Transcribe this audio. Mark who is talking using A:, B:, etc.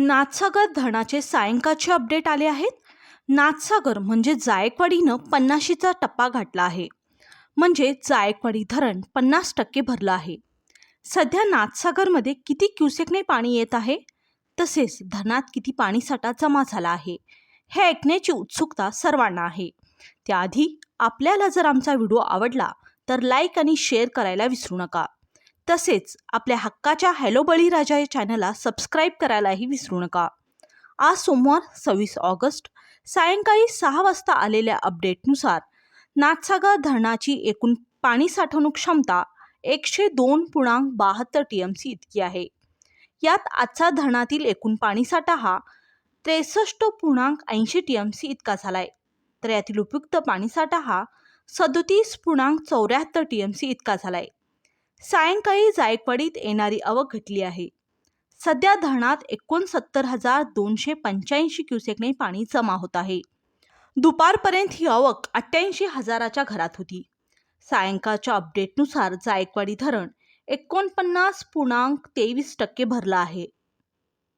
A: नाथसागर धरणाचे सायंकाळचे अपडेट आले आहेत. नाथसागर म्हणजे जायकवाडीनं पन्नाशीचा टप्पा गाठला आहे. म्हणजे जायकवाडी धरण पन्नास टक्के भरलं आहे. सध्या नाथसागरमध्ये किती क्युसेकने पाणी येत आहे? तसेच धरणात किती पाणीसाठा जमा झाला आहे? हे ऐकण्याची उत्सुकता सर्वांना आहे. त्याआधी आपल्याला जर आमचा व्हिडिओ आवडला तर लाईक आणि शेअर करायला विसरू नका. तसेच आपल्या हक्काच्या हॅलो बळीराजा या चॅनलला सबस्क्राईब करायलाही विसरू नका. आज सोमवार सव्वीस ऑगस्ट सायंकाळी सहा वाजता आलेल्या अपडेटनुसार नाथसागर धरणाची एकूण पाणी साठवणूक क्षमता एकशे दोन पूर्णांक बहात्तर टी एम सी इतकी आहे. यात आजचा धरणातील एकूण पाणीसाठा हा त्रेसष्ट पूर्णांक ऐंशी टी एम सी इतका झाला आहे तर यातील उपयुक्त पाणीसाठा हा सदोतीस पूर्णांक चौऱ्याहत्तर टी एम सी इतका झाला आहे सायंकाळी जायकवाडीत येणारी आवक घटली आहे. सध्या धरणात एकोणसत्तर हजार दोनशे पंच्याऐंशी क्युसेकने पाणी जमा होत आहे. दुपारपर्यंत ही आवक अठ्ठ्याऐंशी हजाराच्या घरात होती. सायंकाळच्या अपडेटनुसार जायकवाडी धरण एकोणपन्नास पूर्णांक तेवीस टक्के भरलं आहे.